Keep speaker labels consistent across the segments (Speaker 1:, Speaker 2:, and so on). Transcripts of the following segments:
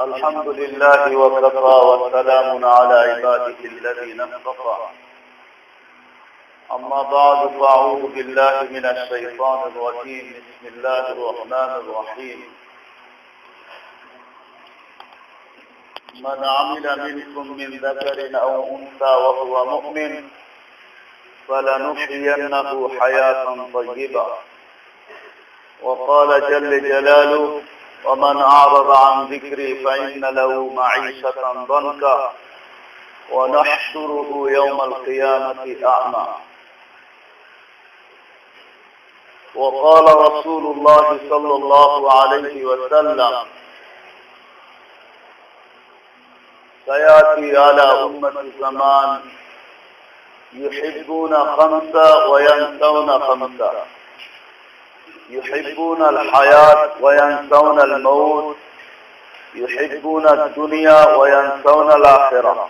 Speaker 1: الحمد لله وكفى وسلام على عباده الذين اصطفى. أما بعد فأعوذ بالله من الشيطان الرجيم. بسم الله الرحمن الرحيم. من عمل منكم من ذكر أو أنثى وهو مؤمن فلنحيينه حياة طيبة. وقال جل جلاله ومن أعرض عن ذكري فإن له معيشة ضنكا ونحشره يوم القيامة أعمى. وقال رسول الله صلى الله عليه وسلم سيأتي على أمة زمان يحبون خمسة وينسون خمسة. يحبون الحياة وينسون الموت. يحبون الدنيا وينسون الآخرة.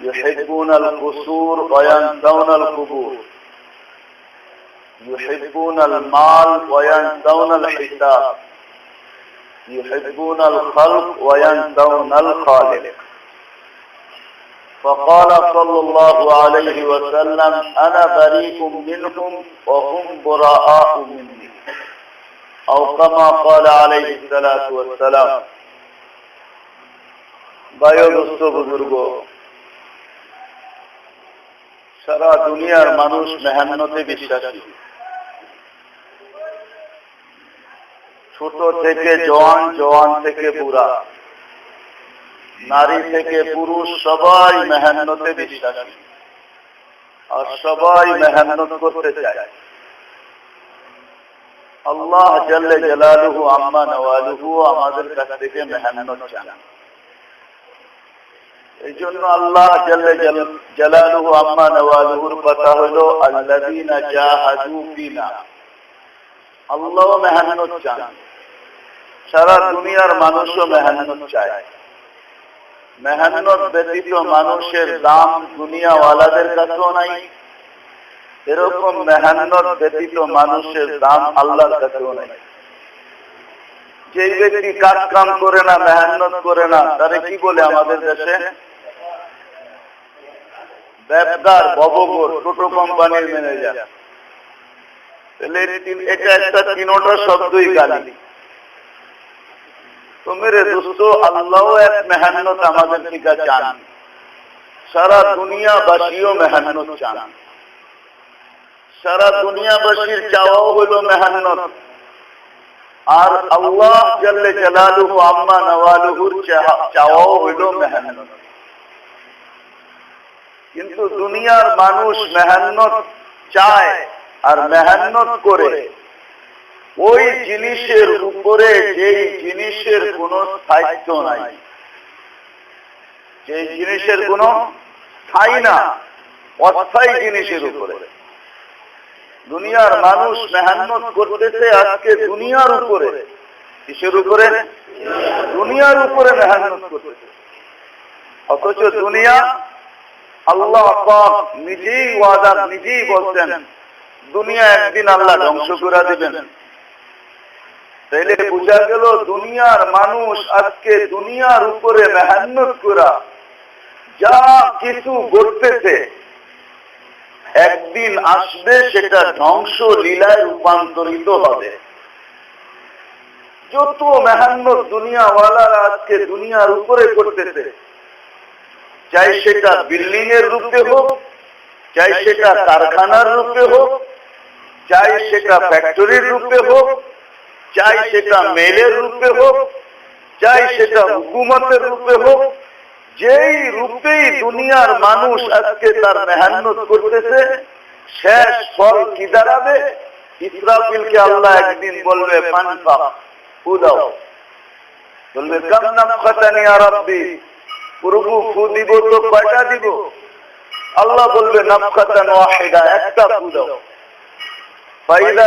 Speaker 1: يحبون القصور وينسون القبور. يحبون المال وينسون الحساب. يحبون الخلق وينسون الخالق. فقال صلى الله عليه وسلم أنا بريء منهم وهم براء مني أو كما قال عليه الصلاة والسلام বায়োদস্ত বুজুর্গ সারা দুনিয়ার মানুষ মেহান্নতে বিশ্বাসী ছোট থেকে জওয়ান জওয়ান থেকে বুড়া নারী থেকে পুরুষ সবাই মেহান্নতে বিশ্বাসী। আর সবাই মেহান্নত করতে চায়। আল্লাহ জাল্লে জালালুহু আম্মা নওয়ালুহু আমাদের কাছ থেকে মেহান্নত চান। এই জন্য আল্লাহ জাল্লে জালালুহু আম্মা নওয়ালুহুর কথা হলো, আল্লাযীনা জাহাদু ফিনা আল্লাহ মেহান্নত চান। সারা দুনিয়ার মানুষও মেহান্নত চায়। মেহান্নত ব্যতীত মানুষের দাম দুনিয়াওয়ালাদের কাছেও নাই। এরকম ব্যতীত মানুষের দাম আল্লাহর কাছেও নাই। যে ব্যক্তি কাজ কাম করে না মেহান্নত করে না, তারে কি বলে আমাদের দেশে? ব্যবদার ববগর টোটো কোম্পানির ম্যানেজার। এটা একটা তিনোটা শব্দই গালি। তো মেরে দোস্ত আল্লাহ এক মেহান্নত আমাদের থেকে চান সারা দুনিয়াবাসীও মেহান্নত চান সারা দুনিয়াবাসীর চাওয়াও হইল মেহান্নত আর আল্লাহ জাল্লে জালালুহু আম্মা নওয়ালুহুর চাওয়াও হইল মেহান্নত কিন্তু দুনিয়ার মানুষ মেহান্নত চায় আর মেহান্নত করে ওই জিনিসের উপরে যেই জিনিসের কোন স্থায়িত্ব নাই। যে জিনিসের কোন স্থায়ী না, অস্থায়ী জিনিসের উপরে। দুনিয়ার মানুষ মেহান্নত করতেছে আজকে দুনিয়ার উপরে। কিসের উপরে? দুনিয়ার উপরে মেহান্নত করতেছে। অথচ দুনিয়া আল্লাহ নিজেই ওয়াদা নিজেই বলছেন, দুনিয়া একদিন আল্লাহ ধ্বংস করে দিবেন। তাইলে বোঝা গেল দুনিয়ার মানুষ আজকে দুনিয়ার উপরে মেহান্নত করা, যা কিছু ঘটতেছে, একদিন আসবে সেটা ধ্বংস লীলায় রূপান্তরিত হবে। যত মেহান্নত দুনিয়াওয়ালারা আজকে দুনিয়ার উপরে করতেছে, চাই সেটা বিল্ডিং এর রূপে হোক, চাই সেটা কারখানার রূপে হোক, চাই সেটা ফ্যাক্টরির রূপে হোক চাই সেটা মেলের রূপে হোক, চাই সেটা হুকুমতের রূপে হোক, যেই রূপেই দুনিয়ার মানুষ আজকে তার মেহান্নত করতেছে, শেষ ফল কি দাঁড়াবে? ইসরাফিলকে আল্লাহ একদিন বলবে পানপা ফু দাও। বলবে, কাম নাম খাতানি আর আব্বি প্রভু ফু দিব তো কয়টা দিব? আল্লাহ বলবে, নাফখাতান ওয়াহিদা, একটা ফু দাও। ফাইদা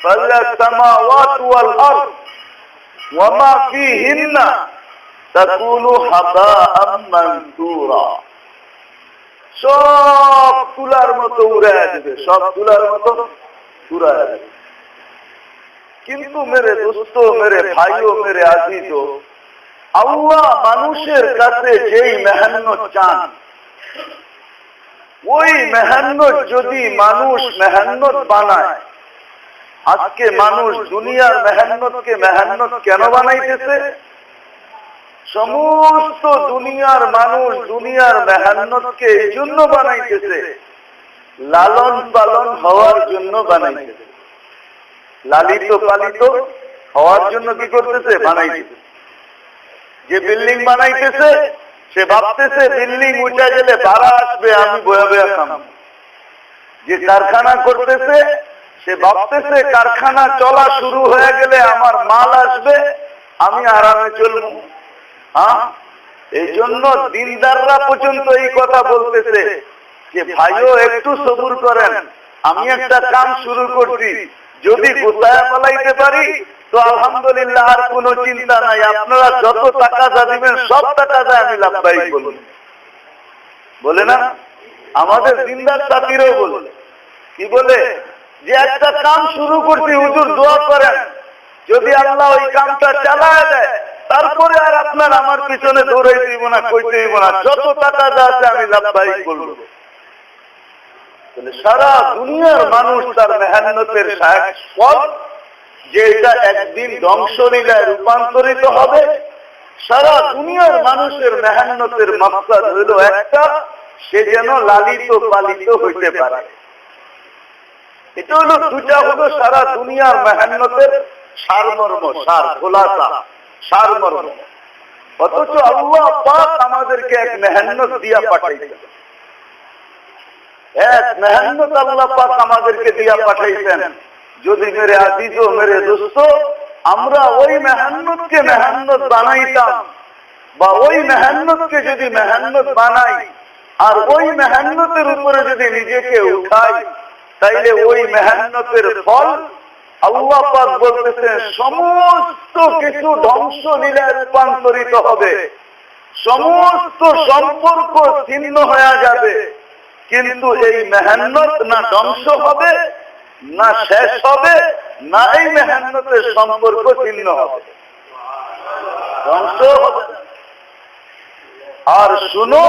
Speaker 1: فالسماوات والأرض وما فيهن تكون هباء منثورا সব তুলার মতো উড়ে আসবে সব তুলার মতো উড়ে আসবে কিন্তু মেরে দোস্ত মেরে ভাইও মেরে আজিজ আল্লাহ মানুষের কাছে যেই মেহান্ন চান ওই মেহান্ন যদি মানুষ মেহান্ন বানায় আজকে মানুষ দুনিয়ার মেহান্নতকে মেহান্নত কেন বানাইতেছে? সমস্ত দুনিয়ার মানুষ দুনিয়ার মেহান্নতকে এই জন্য বানাইতেছে, লালন পালন হওয়ার জন্য বানাইতেছে। লালিত পালিত হওয়ার জন্য কি করতেছে? বানাইতেছে। যে বিল্ডিং বানাইতেছে, সে ভাবতেছে, বিল্ডিং উঠে গেলে ভাড়া আসবে, আমি বয়া বয়া খাম। যে কারখানা করতেছে সে ভাবতেছে কারখানা চলা শুরু হয়ে গেলে আমার মাল আসবে, আমি আরামে চলবো। হ্যাঁ এই জন্য দিনদাররা পর্যন্ত এই কথা বলতেছে যে, ভাইও, একটু সবুর করেন, আমি একটা কাম শুরু করছি। যদি গোসায় পালাইতে পারি, তো আলহামদুলিল্লাহ আর কোনো চিন্তা নাই। আপনারা যত টাকা যা দিবেন, সব টাকা যা আমি লাভবাই বলুন বলে না? আমাদের দিনদার সাথীরাও বলে। কি বলে? যে একটা কাম শুরু করছি হুজুর দোয়া করেন, যদি আল্লাহ ওই কামটা চালায় দেয়, তারপরে আর আপনার আমার পিছনে দৌড়াই দিব না, কইতে দিব না, যত টাকা যা আছে আমি বলব তাহলে সারা দুনিয়ার মানুষ তার মেহান্নতের ফল যে এটা একদিন ধ্বংস লীলায় রূপান্তরিত হবে, সারা দুনিয়ার মানুষের মেহান্নতের মাকসাদ হইল একটা, সে যেন লালিত পালিত হইতে পারে। এটা হলো দুটা হলো সারা দুনিয়ার মেহান্নতের সারমর্ম, সার খোলাসা সারমর্ম। অথচ আল্লাহ পাক আমাদেরকে এক মেহান্নত দিয়া পাঠাইছেন। এক আল্লাহ পাক আমাদেরকে দিয়া পাঠাইছেন। যদি মেরে মেরে দোস্ত আমরা ওই মেহান্নতকে মেহান্নত বানাইতাম। বা ওই যদি মেহান্নত বানাই, আর ওই মেহান্নতের উপরে যদি নিজেকে উঠাই তাইলে ওই মেহান্নতের ফল আল্লাহ পাক বলতেছেন সমস্ত কিছু ধ্বংস লীলায় রূপান্তরিত হবে। সমস্ত সম্পর্ক ছিন্ন হয়ে যাবে। কিন্তু এই মেহান্নত না ধ্বংস হবে না শেষ হবে না এই মেহান্নতের সম্পর্ক ছিন্ন হবে। ধ্বংস হবে। আর শুনো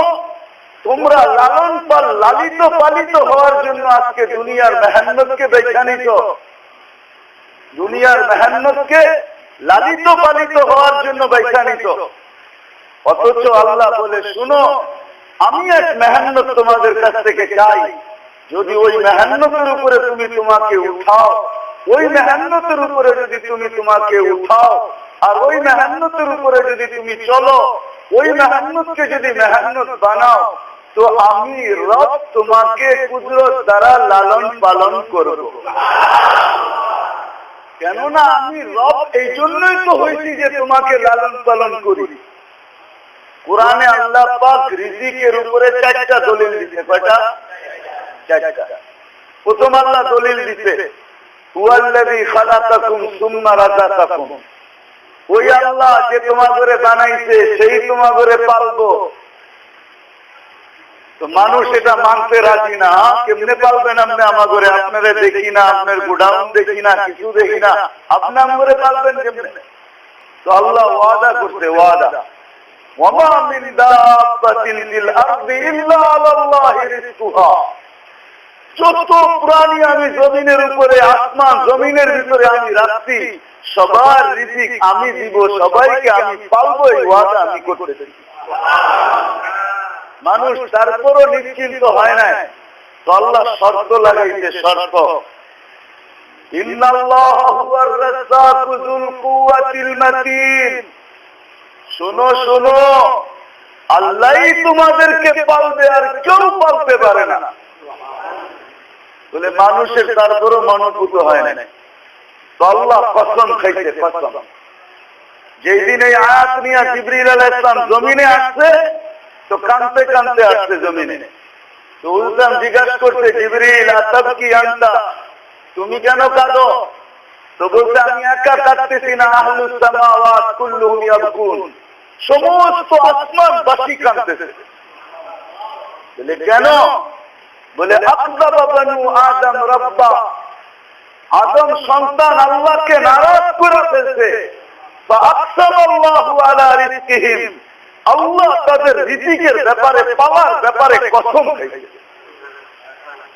Speaker 1: তোমরা লালন পাল লালিত পালিত হওয়ার জন্য আজকে দুনিয়ার মেহান্নতকে নিত দুনিয়ার মেহান্নতকে লালিত পালিত হওয়ার জন্য নিত অথচ আল্লাহ বলে, শুনো, আমি এক মেহান্নত তোমাদের কাছ থেকে চাই। যদি ওই মেহান্নতের উপরে তুমি তোমাকে উঠাও, ওই মেহান্নতের উপরে যদি তুমি তোমাকে উঠাও, আর ওই মেহান্নতের উপরে যদি তুমি চলো, ওই মেহান্নতকে যদি মেহান্নত বানাও তো আমি রব তোমাকে কুদরত দ্বারা লালন পালন করব। কেননা আমি রব এই জন্যই তো হয়েছি যে তোমাকে লালন পালন করি। কোরআনে আল্লাহ পাক রিজিকের উপরে চারটা দলিল দিতে কয়টা? চারটা। প্রথম আল্লাহ দলিল দিতে হুয়াল্লাযী খালাকাকুম সুম্মা রাযাকাকুম। ওই আল্লাহ যে তোমাদের বানাইছে, সেই তোমাদের পালবো। তো মানুষ এটা মানতে রাজি না কেমনে পালবেন আপনি আমাগরে আপনারা দেখি না আপনার গোডাউন দেখি না কিছু দেখি না আপনি আমাগরে পালবেন কেমনে তো আল্লাহ ওয়াদা করতে ওয়াদা وما من دابة في الأرض إلا على الله رزقها যত প্রাণী আমি জমিনের উপরে আসমান জমিনের ভিতরে আমি রাখছি সবার রিজিক আমি দিব সবাইকে আমি পালবো এই ওয়াদা আমি করতেছি মানুষ তারপরও নিশ্চিন্ত হয় না তো আল্লাহ শর্ত লাগাইছে, শর্ত। শোনো শোনো। আল্লাহই তোমাদেরকে পালবে, আর কেউ পালতে পারে না। বলে মানুষের তারপরও মনোভূত হয় না আল্লাহ কসম খাইছে কসম এই আয়াত নিয়ে জিবরিল আলাইহিস সালাম জমিনে আসছে তো কানতে কানতে আসছে জমিনে তো উলসাম জিজ্ঞাসা করছে জিবরিল আতাব কি আনতা তুমি কেন কাঁদো তো বলছে আমি একা কাঁদতেছি না আহলুস সামাওয়াত কুল্লুহুম ইয়াবকুন সমস্ত আসমান বাসী কাঁদতেছে বলে কেন বলে আকদাবা বানু আদম রব্বা আদম সন্তান আল্লাহকে নারাজ করে ফেলছে فأقسم على رزقهم আল্লাহ তাদের রিজিকের ব্যাপারে, পাওয়ার ব্যাপারে কসম খাইছে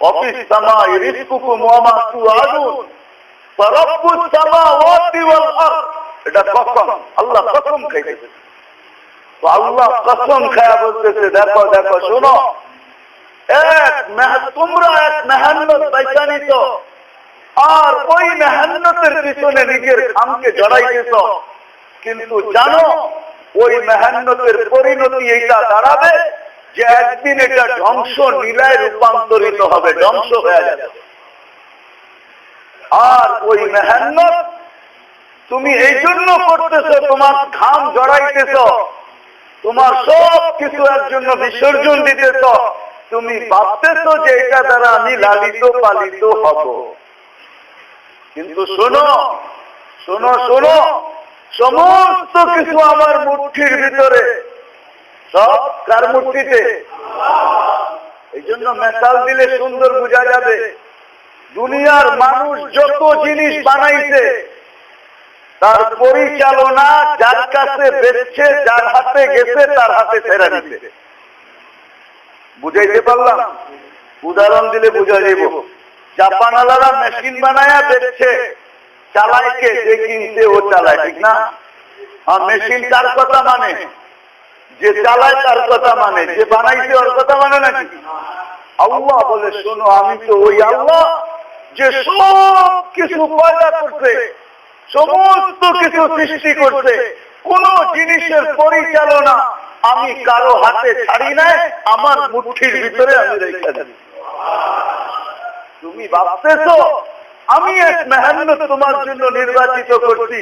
Speaker 1: অফিস সামাই রিজকুকুম ওয়া মা তুআদুন ফারাব্বুস সামাওয়াতি ওয়াল আরদ। এটা কসম, আল্লাহ কসম খাইছে তো আল্লাহ কসম খায়া বলতেছে, দেখো দেখো, শোনো। এক মেহ- তোমরা এক মেহান্নত পাইছানি তো। আর ওই মেহান্নতের পিছনে নিজের খামকে জড়াইতেছ। কিন্তু জানো ওই মেহান্নতের পরিণতি এইটা দাঁড়াবে যে একদিন এটা ধ্বংস নীলায় রূপান্তরিত হবে, ধ্বংস হয়ে যাবে। আর ওই মেহান্নত তুমি এই জন্য করতেছ, তোমার খাম জড়াইতেছ, তোমার সব কিছু এর জন্য বিসর্জন দিতেছ, তুমি ভাবতেছ যে এটা দ্বারা আমি লালিত পালিত হব। কিন্তু শোনো শোনো শোনো সমস্ত কিছু আমার মুঠির ভিতরে। সব কার মুঠিতে? এই জন্য মেশাল দিলে সুন্দর বোঝা যাবে। দুনিয়ার মানুষ যত জিনিস বানাইছে, তার পরিচালনা যার কাছে বেচছে, যার হাতে গেছে, তার হাতে ফেরা দিতে বুঝাইতে পারলাম? উদাহরণ দিলে বুঝা যাইব। জাপান মেশিন বানায়া বেচছে। চালায় কে যে কিনছে ও চালায়, ঠিক না? আর মেশিন তার কথা মানে। যে চালায় তার কথা মানে যে বানাইছে ওর কথা মানে নাকি? আল্লাহ বলে, শোনো, আমি তো ওই আল্লাহ যে সব কিছু পয়দা করছে, সমস্ত কিছু সৃষ্টি করছে, কোন জিনিসের পরিচালনা আমি কারও হাতে ছাড়ি নাই, আমার মুঠির ভিতরে আমি রেখে দিই তুমি ভাবতেছ আমি এক মেহান্নত তোমার জন্য নির্বাচিত করছি।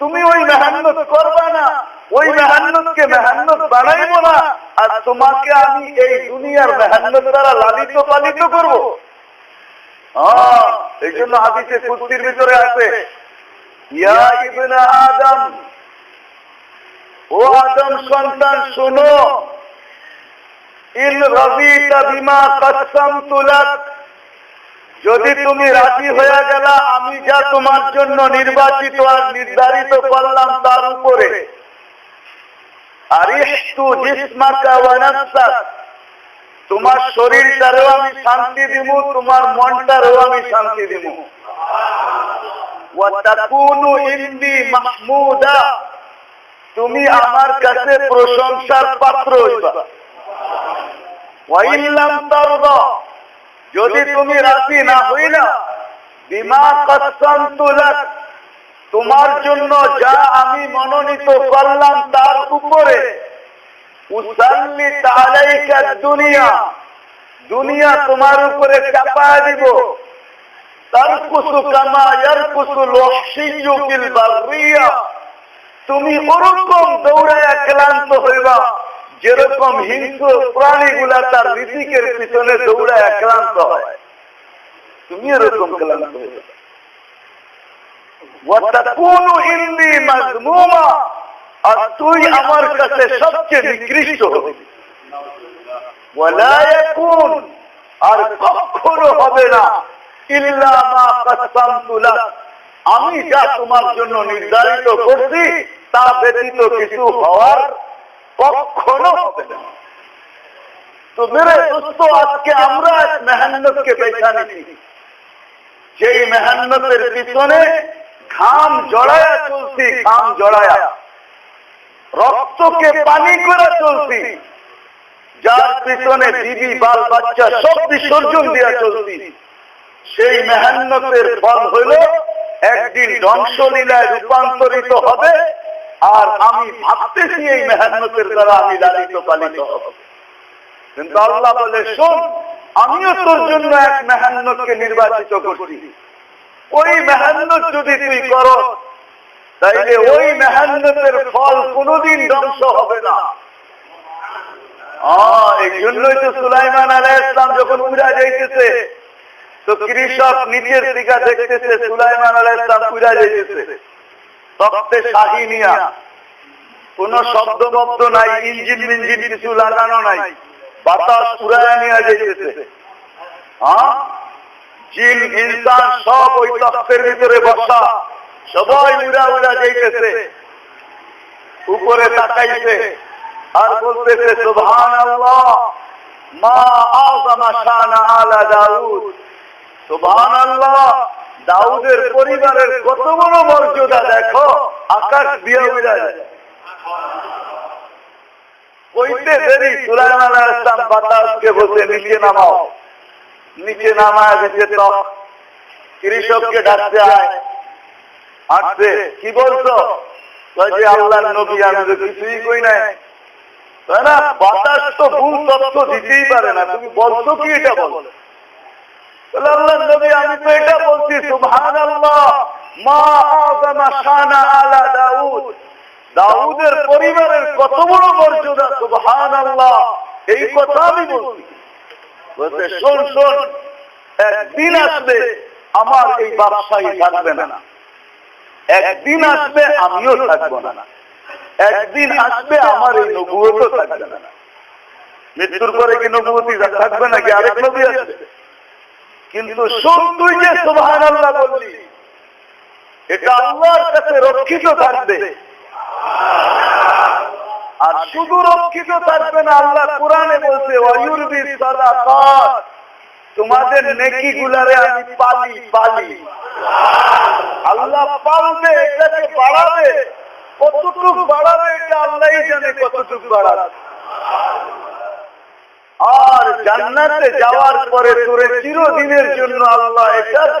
Speaker 1: তুমি ওই মেহান্নত করবা না। ওই মেহান্নতকে মেহান্নত বানাইবো না। আর তোমাকে আমি এই দুনিয়ার মেহান্নত দ্বারা লালিত পালিত করব। এই জন্য হাদিসে কুস্তির ভিতরে আছে, ইয়া ইবনা আদম, ও আদম সন্তান, শোনো ইন রবিতা বিমা কসম তুলাক যদি তুমি রাজি হয়ে গেল আমি যা তোমার জন্য নির্বাচিত আর নির্ধারিত করলাম তার উপরে। তোমার শরীরটারও আমি শান্তি দিব তোমার মনটারও আমি শান্তি দিব মাহমুদা। তুমি আমার কাছে প্রশংসার পাত্র হইবা। তারদা। যদি তুমি রাজি না হইলা, বিমা লাক, তোমার জন্য যা আমি মনোনীত করলাম তার উপরে দুনিয়া দুনিয়া তোমার উপরে চাপা দিব। তারকুসু কামা ইয়ারকুসু ফিল বাররিয়া, তুমি ওরকম দৌড়ায় ক্লান্ত হইবা। যেরকম হিংস্র প্রাণীগুলা তার ঋতিকের পিছনে দৌড়ায় ক্লান্ত হয়। তুমি এরকম ক্লান্ত লাক। আমি যা তোমার জন্য নির্ধারিত করছি, তা ব্যতীত কিছু হওয়ার কখনো হবে না। তো মেরে দোস্ত আজকে আমরা মেহান্নতকে নিচ্ছি যেই মেহান্নতের পিছনে ঘাম জড়ায়া চলছি, ঘাম জড়ায়া। রক্তকে পানি করে চলছি। যার পিছনে বিবি, বাল বাচ্চা সব বিসর্জন দিয়া চলছি। সেই মেহান্নতের ফল হইল একদিন ধ্বংসলীলায় রূপান্তরিত হবে আর আমি ভাবতেছি এই মেহান্নতের দ্বারা আমি লালিত পালিত কিন্তু আল্লাহ বলে, শোন, আমিও তোর জন্য এক মেহান্নতকে নির্বাচিত করছি। ওই মেহান্নত যদি তুই কর, তাইলে ওই মেহান্নতের ফল কোনোদিন ধ্বংস হবে না। কৃষক নিচের দিকে দেখতেছে সুলাইমান আলাহ ইসলাম উড়া যাইতেছে। কোন নাই, ইঞ্জিন কিছু লাগানো নাই। বাতাস নিয়ে ইনসান সব ওই ভিতরে বসা। সবাই উড়া উড়া উপরে তাকাইছে। আর বলতেছে সুবহান আল্লাহ মা আলা আল্লাহ দাউদের পরিবারের কত বড় মর্যাদা দেখো? আকাশ দিয়ে উড়া দেরি, সুলাইমান বাতাসকে বলতে নিচে নামাও। নিচে নামায় দিতে তো। কৃষককে ডাকতে আয়। আসছে। কি বলছো? যে, আল্লাহর নবী, আমি তো কিছুই কই নাই। বাতাস তো ভুল তথ্য দিতেই পারে না। তুমি বলছো কি এটা বলো, আল্লাহর নবী, আমি তো এটা দাউদের পরিবারের কত বড় মর্যাদা, সুবহানাল্লাহ। এই কথা আমি বলছি। শোন শোন, একদিন আসবে আমার এই থাকবে না। একদিন আসবে আমিও থাকব না। একদিন আসবে আমার এই থাকবে না। মৃত্যুর পরে কি নবুয়তি থাকবে নাকি আরেক নবী আসবে? কিন্তু শোন তুই যে সুবহান আল্লাহ বললি এটা আল্লাহর কাছে রক্ষিত থাকবে। আর শুধু রক্ষিত থাকবে না, আল্লাহ কোরআনে বলছে তোমাদের নেকি গুলারে আমি পালি পালি। আল্লাহ পালবে, এটাকে বাড়াবে। কতটুক বাড়াবে, এটা আল্লাহই জানে কতটুক বাড়াবে। আর জান্নাতে যাওয়ার পরে তোরে চিরদিনের জন্য আল্লাহ এটা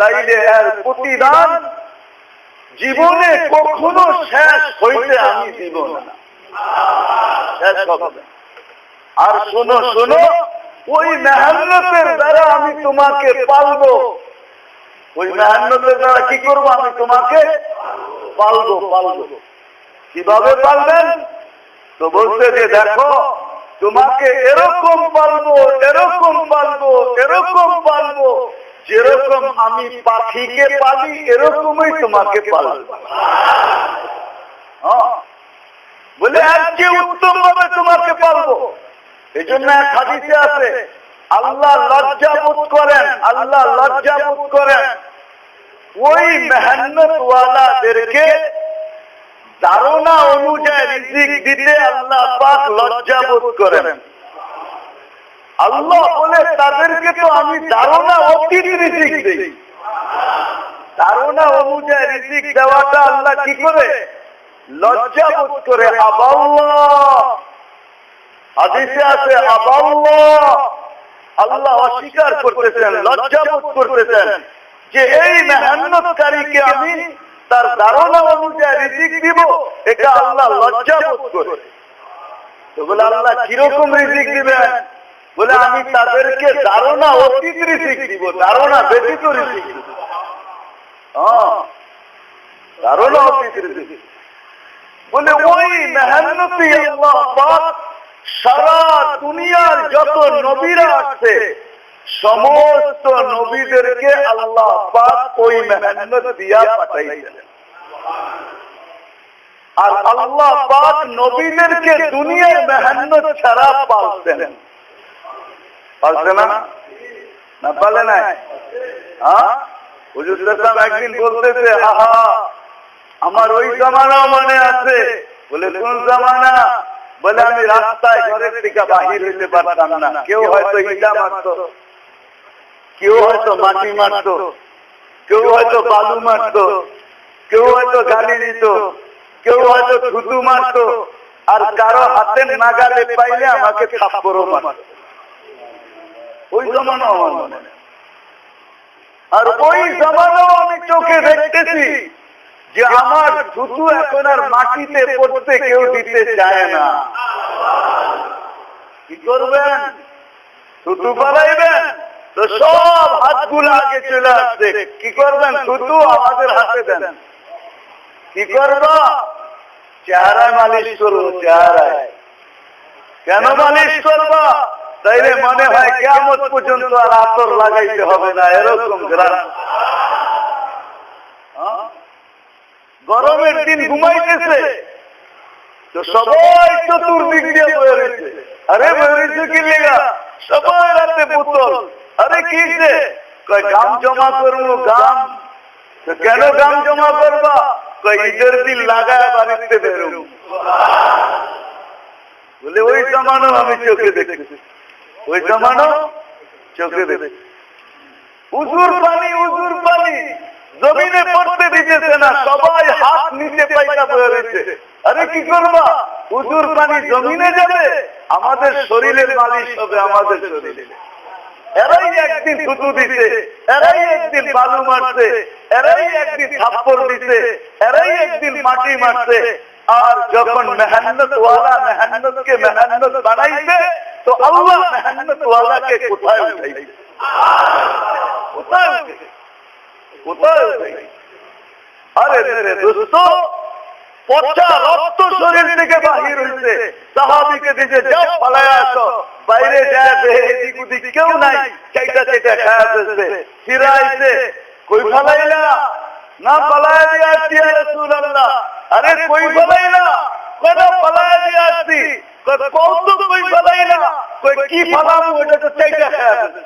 Speaker 1: তাইলে এর প্রতিদান জীবনে কখনো শেষ হইতে আমি দিব না। আর শোনো শোনো, ওই দ্বারা আমি তোমাকে পালবো। ওই মেহান্নতের দ্বারা কি করব আমি? তোমাকে পালবো পালবো। কীভাবে পালবেন? তো বলছে যে, দেখো, তোমাকে এরকম পালবো এরকম পালবো এরকম পালবো। যেরকম আমি পাখিকে পালি, এরকমই তোমাকে পালবো। হ্যাঁ। বলে যে উত্তম ভাবে তোমাকে পালবো? এই জন্য এক হাদিসে আছে, আল্লাহ লজ্জা বোধ করেন, আল্লাহ লজ্জা বোধ করেন। ওই মেহনত ওয়ালাদেরকে ধারণা অনুযায়ী দিতে আল্লাহ পাক লজ্জা বোধ করেন। আল্লাহ বলে তাদেরকে তো আমি ধারণা অতীত রিজিক দিই। ধারণা অনুযায়ী রিজিক দেওয়াটা আল্লাহ কি করে? লজ্জা বোধ করে, আবাল্লাহ। আছে আল্লাহ অস্বীকার করতেছেন, লজ্জা বোধ করতেছেন যে এই মেহান্নতকারীকে আমি তার ধারণা অনুযায়ী রিজিক দিব, এটা আল্লাহ লজ্জা বোধ করে। তো বলে, আল্লাহ কীরকম রিজিক দিবেন? বলে, আমি তাদেরকে ধারণা অতীত রিজিক দিব ধারণা ব্যতীত দিব হ্যাঁ ধারণা অতীত রিজিক বলে, ওই মেহান্নতি সারা দুনিয়ার যত নবীরা আছে, সমস্ত নবীদেরকে আল্লাহ ওই মেহান্নত দিয়া পাঠাইছেন। আর আল্লাহ নবীদেরকে দুনিয়ার মেহান্নত ছাড়া পালতেন পালছে না? না পালে নাই? হ্যাঁ? হুজুর একদিন বলতেছে, আহা, আমার ওই জামানাও মনে আছে। বলে, কোন জামানা? বলে, আমি রাস্তায় ঘরের থেকে বাহির হইতে পারতাম না। কেউ হয়তো ইটা মারত, কেউ হয়তো মাটি মারত, কেউ হয়তো বালু মারত, কেউ হয়তো গালি দিত, কেউ হয়তো থুতু মারত, আর কারও হাতে নাগালে পাইলে আমাকে থাপ্পড়ও মারত। ওই জমানাও আমার মনে। আর ওই জমানাও আমি চোখে দেখতেছি যে আমার থুতু এখন আর মাটিতে পড়তে কেউ দিতে চায় না। কি করবেন? থুতু পালাইবেন? তো সব হাতগুলো আগে চলে আসছে। কি করবেন? শুধু আমাদের হাতে দেন। কি করবা? চেহারায় মালিশ করব, চেহারায়। কেন মালিশ করবা? তাইলে মনে হয় কেমন পর্যন্ত আর আতর লাগাইতে হবে না, এরকম গ্রাম। হ্যাঁ? গরমের দিন ঘুমাইতেছে, তো সবাই চতুর্দিক দিয়ে বয়ে আরে বয়ে কি সবাই রাতে বোতল। আরে কি গাম জমা করব, গাম। কেন গাম জমা করবা? ঈদের দিন লাগায় বাড়িতে বেরোবো। বলে, ওই জমানো আমি চোখে দেখেছি ওই জমানো চোখে উজুর পানি উজুর পানি জমিনে পড়তে দিতেছে না, সবাই হাত নিচে পাইটা বয়ে রয়েছে। আরে কি করবা? উজুর পানি জমিনে যাবে, আমাদের শরীরের মালিশ হবে আমাদের শরীরে। এরাই একদিন থুতু দিছে এরাই একদিন বালু মারছে এরাই একদিন থাপ্পড় দিছে এরাই একদিন মাটি মারছে আর যখন মেহান্নত ওয়ালা মেহান্নতকে মেহান্নত বানাইছে, তো আল্লাহ ওয়ালাকে কোথায় কেউ নাই। চাইটা না পালায় দিয়ে আরে কই ফালাইলা কেন পালায় দিয়ে আসছি। কই কত কই ফালাইলা কই কি ফালাম ওটা তো চাইটা খায়া ফেলছে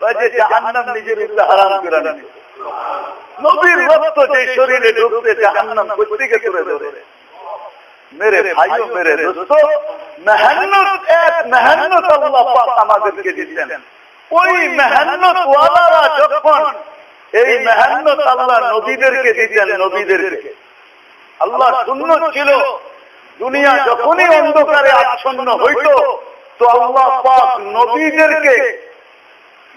Speaker 1: কই যে জাহান্নাম নিজের উপরে হারাম করে নিছে নবীর রক্ত যে শরীরে ঢুকতে জাহান্নাম কোথেকে করে ধরে। মেরে ভাইও মেরে দোস্ত। মেহান্নত এক মেহান্নত আল্লাহ পাক আমাদেরকে দিচ্ছেন। ওই মেহান্নত ওয়ালারা যখন এই মেহান্নত আল্লাহ নবীদেরকে দিতেন, নবীদেরকে। আল্লাহ শূন্য ছিল। দুনিয়া যখনই অন্ধকারে আচ্ছন্ন হইতো, তো আল্লাহ পাক নবীদেরকে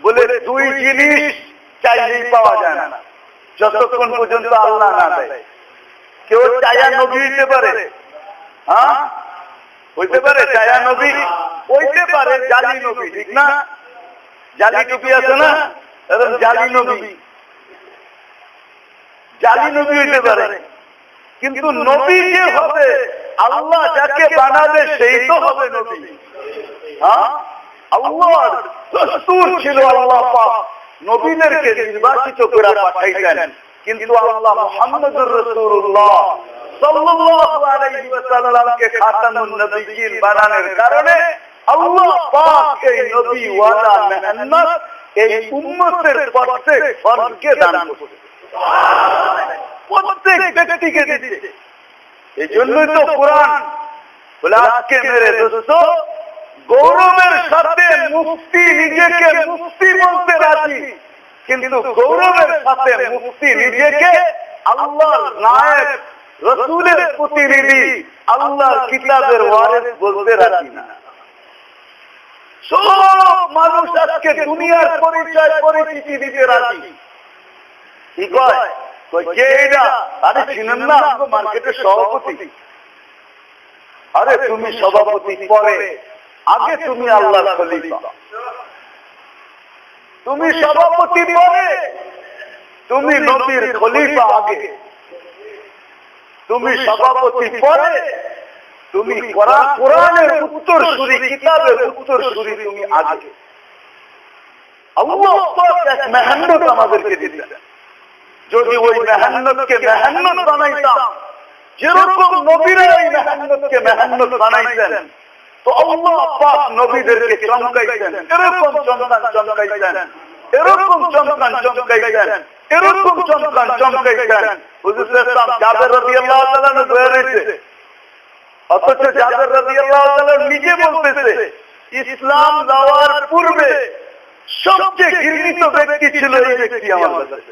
Speaker 1: বলে, দুই জিনিস চাইলেই পাওয়া যায় না। যতক্ষণ পর্যন্ত আল্লাহ না দেয়। কেউ চায়া নবী হইতে পারে? হ্যাঁ? হইতে পারে চায়া নবী? হইতে পারে জালি নবী, ঠিক না? জালি টুপি আছে না? এরকম জালি নবী। জালি নবী হইতে পারে। কিন্তু নবী যে হবে আল্লাহ যাকে বানাবে সেই তো হবে নবী। হ্যাঁ? আল্লাহর দস্তুর ছিল আল্লাহ পাক। নবীদেরকে নির্বাচিত করে পাঠাইতেন কিন্তু আল্লাহ মুহাম্মদুর রাসূলুল্লাহ সাল্লাল্লাহু আলাইহি ওয়াসাল্লামকে খাতামুন নবিয়্যিন বানানোর কারণে আল্লাহ পাক এই নবী ওয়ালা মেহনত এই উম্মতের প্রত্যেক ফরজকে দান করেছে। প্রত্যেক ব্যক্তিকে দিচ্ছে। এই জন্যই তো কোরআন বলে, আজকে মেরে দোস্ত, গৌরবের সাথে মুক্তি নিজেকে মুক্তি বলতে রাজি। কিন্তু গৌরবের সাথে মুক্তি নিজেকে আল্লাহর নায়ক, রসুলের প্রতিনিধি, আল্লাহর কিতাবের ওয়ারেস বলতে রাজি না। সব মানুষ আজকে দুনিয়ার পরিচয়, পরিচিতি দিতে রাজি। কি কয়? কয় কে এটা? আরে চিনেন না মার্কেটের সভাপতি। আরে তুমি সভাপতি পরে। আগে তুমি খলিফা। তুমি সভাপতি পরে। তুমি নবীর খলিফা আগে। তুমি সভাপতি পরে। তুমি কোরআন কোরআনের উত্তর সুরি কিতাবের উত্তর সুরি তুমি আগে। আল্লাহ এক মেহান্নত আমাদেরকে দিলেন যদি ওই মেহান্নতকে মেহান্নত বানাইতাম, যেরকম নবীরা এই মেহান্নতকে মেহান্নত বানাইতেন তো আল্লাহ নবীদেরকে চমকাইতেন এরকম চমকান চমকাইতেন এরকম চমকান চমকাইতেন এরকম চমকান চমকাইতেন হুজুর ইসলাম নিজে বলতেছে, ইসলাম দেওয়ার পূর্বে সবচেয়ে ঘৃণিত ব্যক্তি ছিল এই ব্যক্তি আমার কাছে।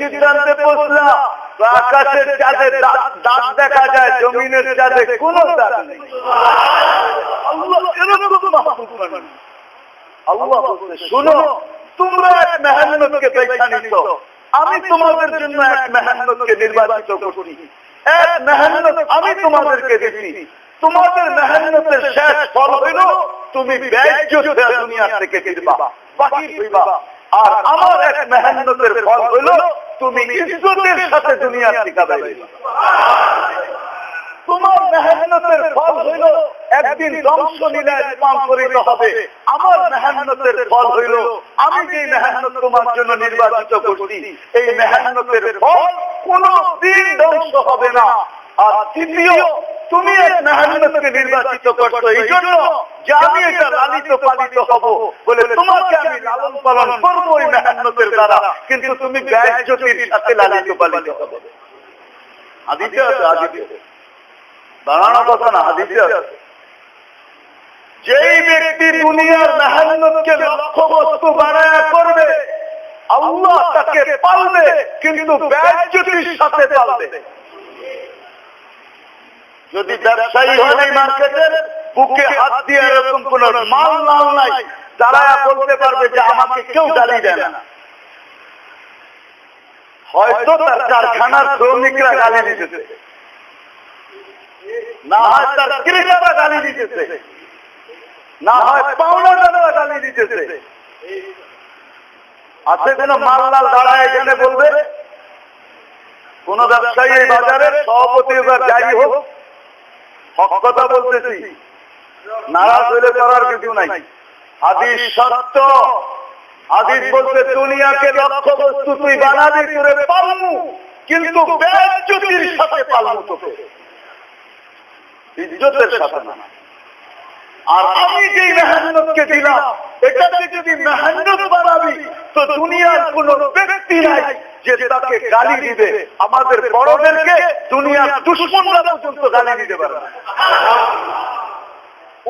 Speaker 1: সিদ্ধান্তে আকাশের চাঁদে দেখা যায়, জমিনের চাঁদে শোনো, তোমরা এক মেহান্নতকে বেছা নিত আমি তোমাদের জন্য এক মেহান্নতকে নির্বাচিত করছি। এক মেহান্নত আমি তোমাদেরকে দিচ্ছি। তোমাদের মেহান্নতের শেষ ফল হইল তুমি ব্যাজ্য দুনিয়া থেকে বাহির হইবা আর আমার এক মেহান্নতের ফল হইল, তুমি ইজ্জতের সাথে দুনিয়া বেরিয়ে তোমার মেহান্নতের ফল হইল, একদিন ধ্বংস নিলে রূপান্তরিত হবে। আমার মেহান্নতের ফল হইল, আমি যে মেহান্নত তোমার জন্য নির্বাচিত করছি, এই মেহান্নতের ফল কোন দিন ধ্বংস হবে না। আর তৃতীয় তুমি নির্বাচিত করছ, এই জন্য যে আমি এটা লালিত পালিত হব বলে তোমাকে আমি লালন পালন করব ওই মেহান্নতের দ্বারা। কিন্তু তুমি সাথে লালিত পালিত হবে। আদিতে আছে আদিতে বানানো কথা না আছে। যেই ব্যক্তি দুনিয়ার মেহান্নতকে লক্ষ্য বস্তু বানায় করবে, আল্লাহ তাকে পালবে, কিন্তু সাথে পালবে। যদি ব্যবসায়ী হয় এই মার্কেটের বুকে হাত দিয়ে এরকম কোন মাল মাল নাই তারা বলতে পারবে যে আমাকে কেউ গালি দেয় না। হয়তো তার কারখানার শ্রমিকরা গালি দিতেছে। না হয় তার ক্রেতারা গালি দিতেছে। না হয় পাওনাদাররা গালি দিতেছে। আছে কোন মাল্লাল দাঁড়ায় এখানে বলবে? কোন ব্যবসায়ী এই বাজারে সভাপতি বা যাই হোক কথা বলতেছি। নারাজ হইলে করার কিছু নাই। সত্য। বলতে দুনিয়াকে লক্ষ্য বস্তু তুই বানাবি, তোরে পালমু। কিন্তু সাথে পালমু তোকে। ইজ্জতের সাথে না। আর আমি যে মেহান্নতকে দিলাম এটাকে যদি মেহান্নত বানাবি, তো দুনিয়ার কোন ব্যক্তি নাই। যে তাকে গালি দিবে, আমাদের বড়দেরকে দুনিয়ার দুশ্মনরা পর্যন্ত গালি দিতে পারে।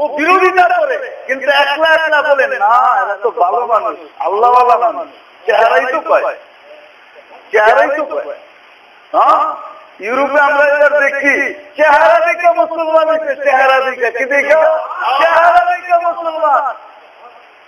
Speaker 1: ও বিরোধিতা করে, কিন্তু একলা একলা বলে, না, এরা তো ভালো মানুষ, আল্লাহওয়ালা মানুষ। চেহারাই তো পায় চেহারাই তো পায় হ্যাঁ ইউরোপে আমরা এবার দেখি, চেহারা দেখে মুসলমান চেহারা দেখে কি দেখে? চেহারা দেখে মুসলমান।